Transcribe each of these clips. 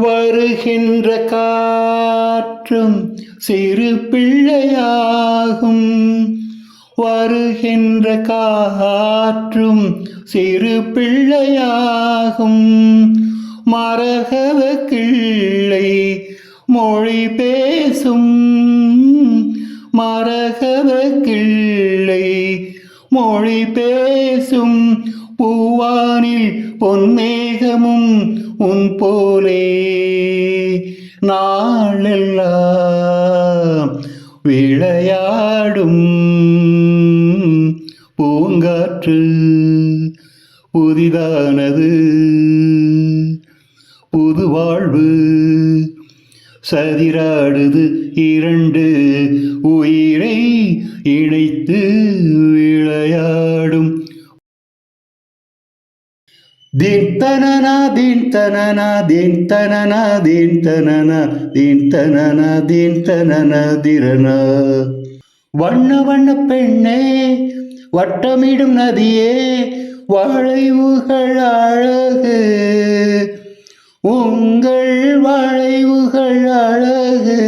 வருகின்ற காற்றும் சிறு பிள்ளையாகும். வருகின்ற காற்றும் சிறு பிள்ளையாகும். மரகவ கிள்ளை மொழி பேசும். மரகவ கிள்ளை மொழி பே பொன்மேகமும் உன் போலே. நாளெல்லாம் விளையாடும் பூங்காற்று புதிதானது. புது வாழ்வு சதிராடுது இரண்டு தீன் தனனா தீன் தனனா தீன் தனனா தீன் திரனா வண்ண வண்ண பெண்ணே வட்டமிடும் நதியே வளைவுகள் அழகு. உங்கள் வளைவுகள் அழகு.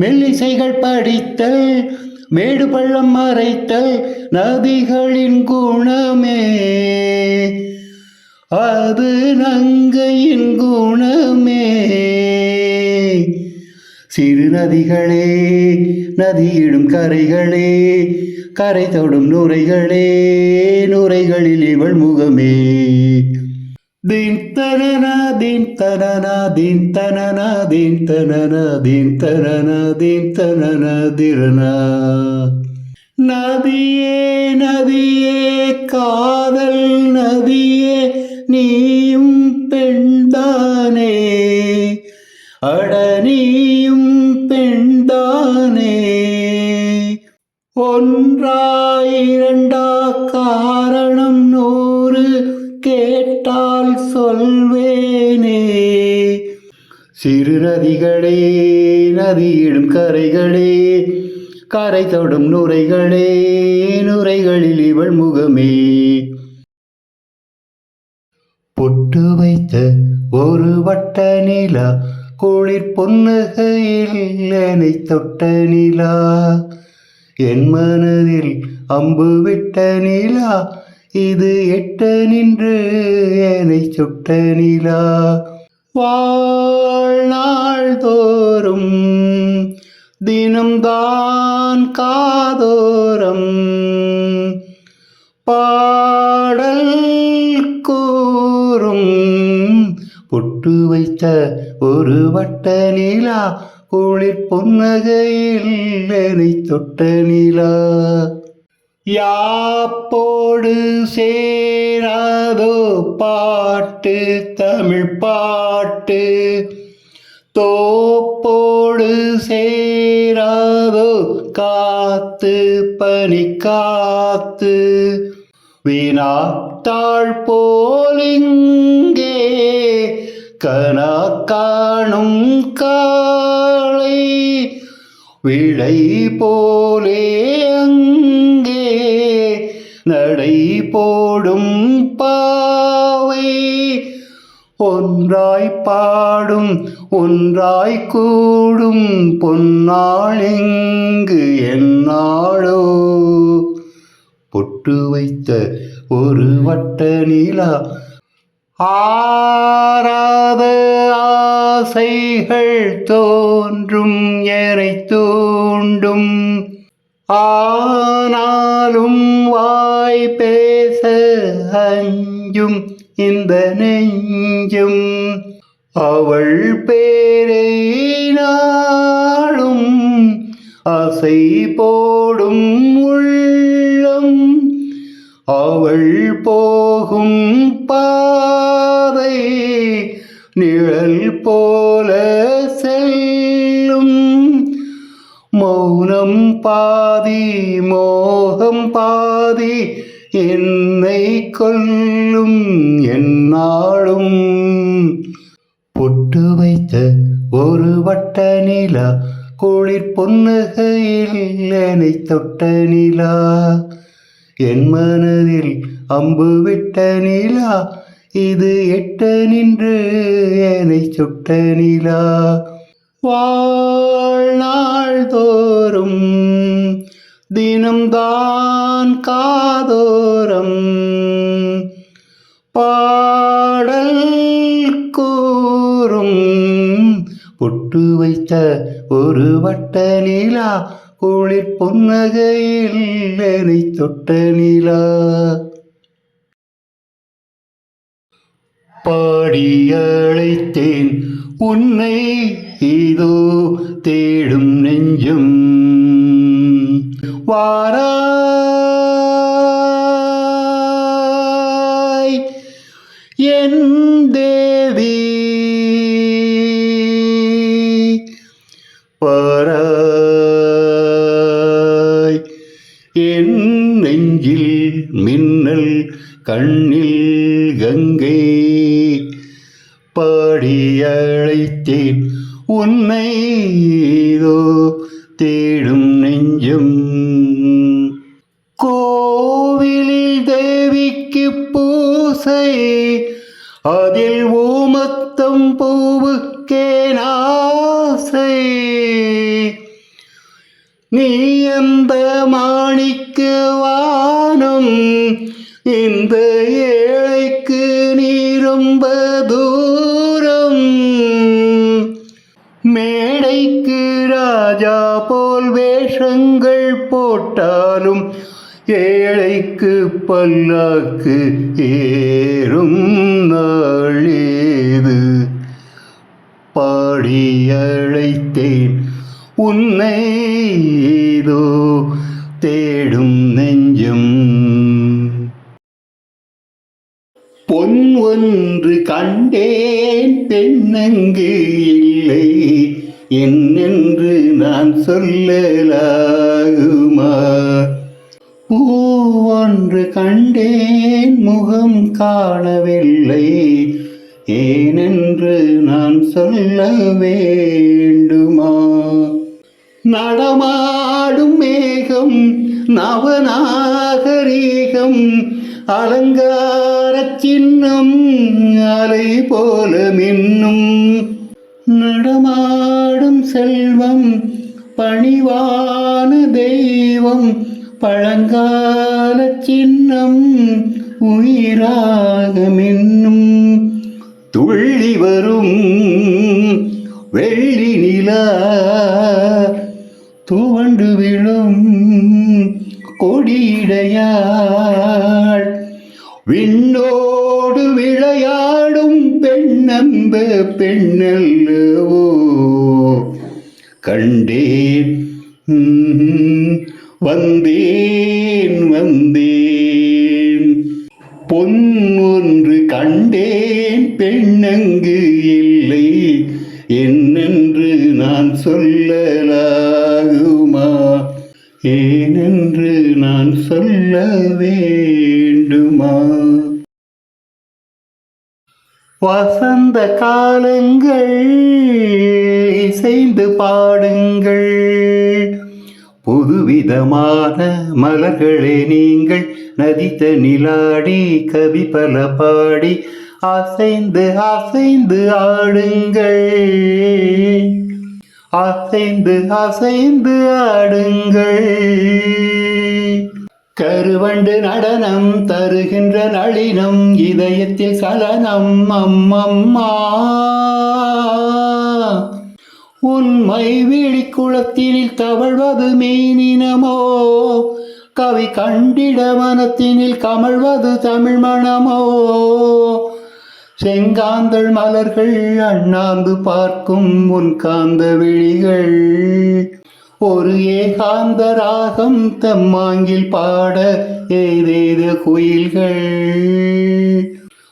மெல்லிசைகள் படித்தல் மேடு பள்ளம் மறைத்தல் நதிகளின் குணமே. அது நங்கையின் குணமே. சிறு நதிகளே நதியிடும் கரைகளே கரை தொடும் நுரைகளே நுரைகளில் இவள் முகமே. Din tanana, din tanana, din tanana, din tanana, din tanana, din tanana, dirana. Nadiye நுரைகளே நுரைகளில் இவள் முகமே. பொட்டு வைத்த ஒரு வட்ட நிலா குளிர் பொன்னகையில் என்னை தொட்ட நிலா. என் மனதில் அம்பு விட்ட நிலா இது எட்ட நின்று என்னை சுட்ட நிலா. வாழ்நாள் தோறும் தினம்தான் காதோரம். பாடல் கூறும். பொட்டு வைத்த ஒரு வட்ட நிலா குளிர் பொன்னகையில் என்னை தொட்ட நிலா. யாப்போடு சேராதோ பாட்டு தமிழ் பாட்டு. காத்து பனி காத்து. வினாத்தாள் போலிங்கே கனா காணும் காளை விழை போலே அங்கே நடை போடும் பாவை. ஒன்றாய் பாடும் ஒன்றாய் கூடும் பொன்னாளிங்கு என் பொட்டு வைத்த ஒரு வட்ட நிலா. ஆராத ஆசைகள் தோன்றும் எனை தூண்டும். ஆனாலும் வாய் பேச அஞ்சும் இந்த நெஞ்சும். அவள் பேரை நாளும் அசை போடும் உள் அவள் போகும் பாதை நிழல் போல செல்லும். மௌனம் பாதி மோகம் பாதி என்னை கொல்லும் என்னாலும் பொட்டு வைத்த ஒரு வட்ட நிலா குளிர் பொன்னுகையில் என்னை தொட்ட நிலா. என் மனதில் அம்பு விட்ட நிலா இது எட்ட நின்று என்னை சுட்ட நிலா. வாழ்நாள் தோறும் தினம்தான் காதோரம். பாடல் கூறும் பொட்டு வைத்த ஒரு வட்ட நிலா குளிர் பொன்னகையில் என்னை தொட்ட நிலா. பாடி அழைத்தேன் உன்னை இதோ தேடும் நெஞ்சும். வாரா கண்ணில் கங்கை பாடி அழைத்தேன் உன்னை ஏதோ தேடும் நெஞ்சம். கோவிலில் தேவிக்கு பூசை அதில் ஓமத்தம் பூவுக்கே ஆசை நீ அந்த மாணிக்கு வானம் போட்டாலும் ஏழைக்கு பல்லாக்கு ஏறும் நாளேது. பாடி அழைத்தேன் உன்னை இதோ தேடும் நெஞ்சம். பொன் ஒன்று கண்டேன் பெண்ணங்கு இல்லை. என்னென்று நான் சொல்லலாகுமா? பூ ஒன்று கண்டேன் முகம் காணவில்லை. ஏனென்று நான் சொல்ல வேண்டுமா? நடமாடும் மேகம் நவநாகரீகம் அலங்கார சின்னம் அலை போல மின்னும். நடமா நடமாடும் செல்வம் பணிவான தெய்வம் பழங்கால சின்னம் உயிராக மின்னும் துள்ளி வரும் வெள்ளி நிலா துவண்டு விழும் கொடியிடையாள். விண்ணோடு விளையாடும் பெண்ணந்த பெண்ணல்லவோ கண்டேன். வந்தேன் வந்தேன். பொன் ஒன்று கண்டேன் பெண்ணங்கு இல்லை. என்னென்று நான் சொல்லலாகுமா? ஏனென்று நான் சொல்லவே வசந்த காலங்கள் இசைந்து பாடுங்கள். புதுவிதமான மலர்களே நீங்கள் நதித்த நிலாடி கவி பல பாடி அசைந்து அசைந்து ஆடுங்கள். அசைந்து அசைந்து ஆடுங்கள். கருவண்டு நடனம் தருகின்ற நளினம் இதயத்தில் சலனம் அம்மம்மா. உண்மை விழிக்குளத்தினில் தவழ்வது மீனினமோ கவி கண்டிட மனத்தினில் கமழ்வது தமிழ் மணமோ செங்காந்தள் மலர்கள் அண்ணாந்து பார்க்கும் உன் காந்த விழிகள். ஒரு ஏகாந்த ராகம் தம்மாங்கில் பாட ஏதேது குயில்கள்?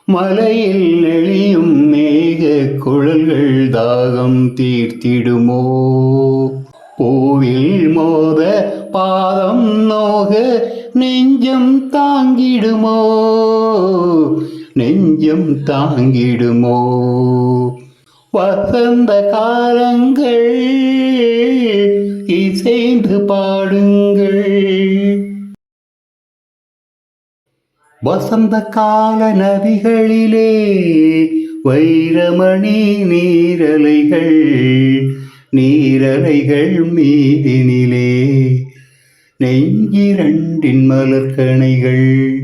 மலையில் நெளியும் மேக குழல்கள் தாகம் தீர்த்திடுமோ? பூவில் மோத பாதம் நோக நெஞ்சம் தாங்கிடுமோ? நெஞ்சம் தாங்கிடுமோ? வசந்த காலங்கள் இசைந்து பாடுங்கள். வசந்த கால நதிகளிலே வைரமணி நீரலைகள் நீரலைகள் மீதினிலே. நெஞ்சிரண்டின் மலர்கணைகள்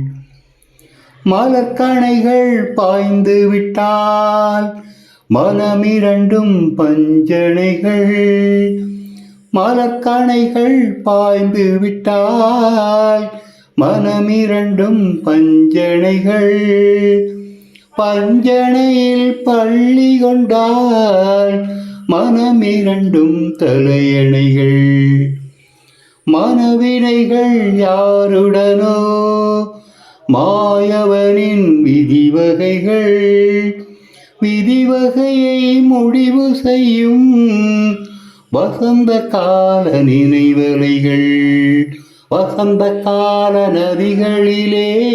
மலர்கணைகள் பாய்ந்து விட்டால் மனமிரண்டும் பஞ்சனைகள். மலர்கணைகள் பாய்ந்து விட்டால் மனமிரண்டும் பஞ்சனைகள். பஞ்சனையில் பள்ளி கொண்டால் மனமிரண்டும் தலையணைகள். மனவினைகள் யாருடனோ மாயவனின் விதிவகைகள். வகையை முடிவு செய்யும் வசந்த கால நினைவலைகள். வசந்த கால நதிகளிலே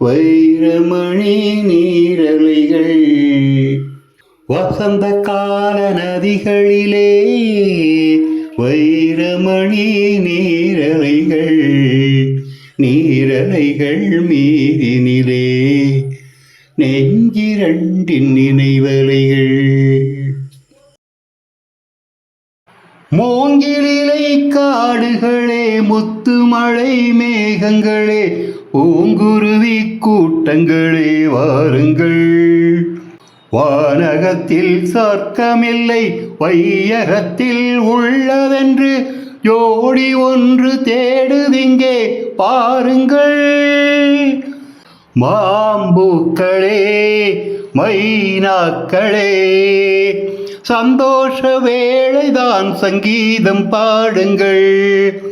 வைரமணி நீரலைகள். வசந்த கால நதிகளிலே வைரமணி நீரலைகள். நீரலைகள் மீதினிலே நெஞ்சிரண்டின் நினைவலைகள். மூங்கிலிலை காடுகளே முத்து மழை மேகங்களே பூங்குருவி கூட்டங்களே வாருங்கள். வானகத்தில் சொர்க்கமில்லை வையகத்தில் உள்ளதென்று ஜோடி ஒன்று தேடுதிங்கே பாருங்கள். மாம்பூக்களே மைனாக்களே. சந்தோஷ வேளைதான் சங்கீதம் பாடுங்கள்.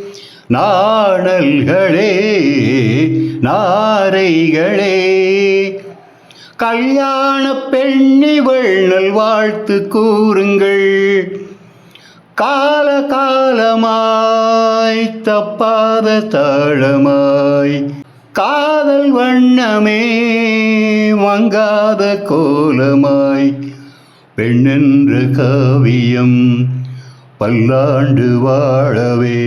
நாணல்களே நாரைகளே. கல்யாண பெண்ணிவள் நல்வாழ்த்து கூறுங்கள். கால காலமாய் தப்பாத தாழமாய் காதல் வண்ணமே மங்காத கோலமாய் பெண்ணென்ற காவியம் பல்லாண்டு வாழவே.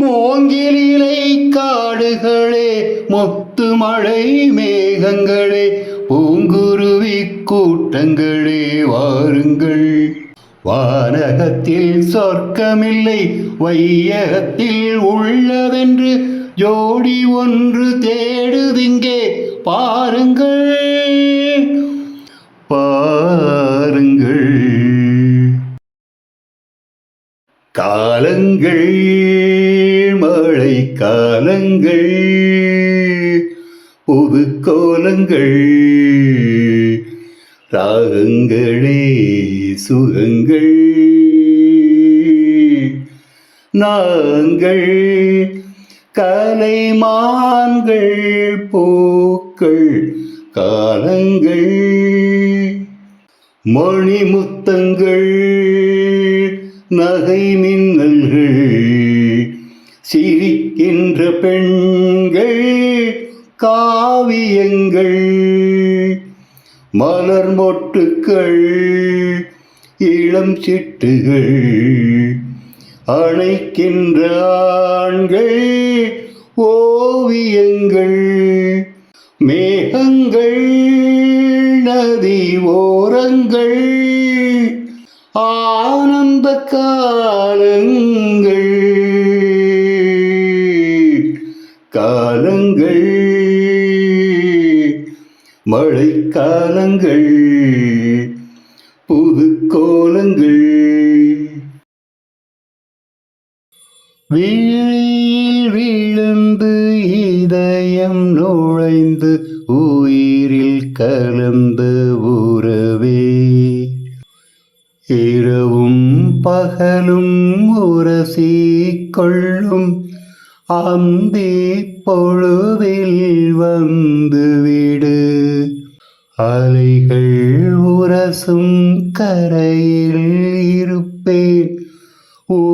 மோங்கிலிலை காடுகளே மொத்து மழை மேகங்களே பூங்குருவி கூட்டங்களே வாருங்கள். வானகத்தில் சொர்க்கமில்லை வையகத்தில் உள்ளதென்று ஜோடி ஒன்று தேடுதிங்கே பாருங்கள். பாருங்கள். காலங்கள் மழை காலங்கள் புது கோலங்கள் ராகங்களே சுகங்கள். நாங்கள் கலைமான்கள் பூக்கள் காலங்கள் மணிமுத்தங்கள் நகை மின்னல்கள் சிரிக்கின்ற பெண்கள் காவியங்கள் மலர் மொட்டுக்கள் இளம் சிட்டுகள். அணைக்கின்ற ஆண்கள் ஓவியங்கள் மேகங்கள் நதி ஓரங்கள் ஆனந்த காலங்கள் காலங்கள் மழைக்காலங்கள் வீழில் விழுந்து இதயம் நுழைந்து உயிரில் கலந்து உறவே. இரவும் பகலும் உரசி கொள்ளும் அந்தி பொழுதில் வந்து விடு. அலைகள் உரசும் கரையில்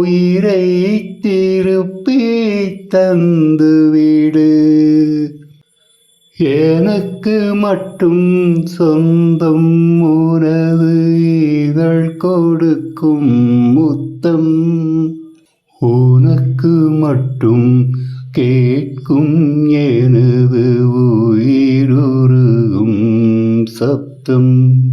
உயிரை திருப்பி தந்து விடு எனக்கு மட்டும் சொந்தம் உனது இதழ் கொடுக்கும் முத்தம். உனக்கு மட்டும் கேட்கும் எனது உயிருருகும் சப்தம்.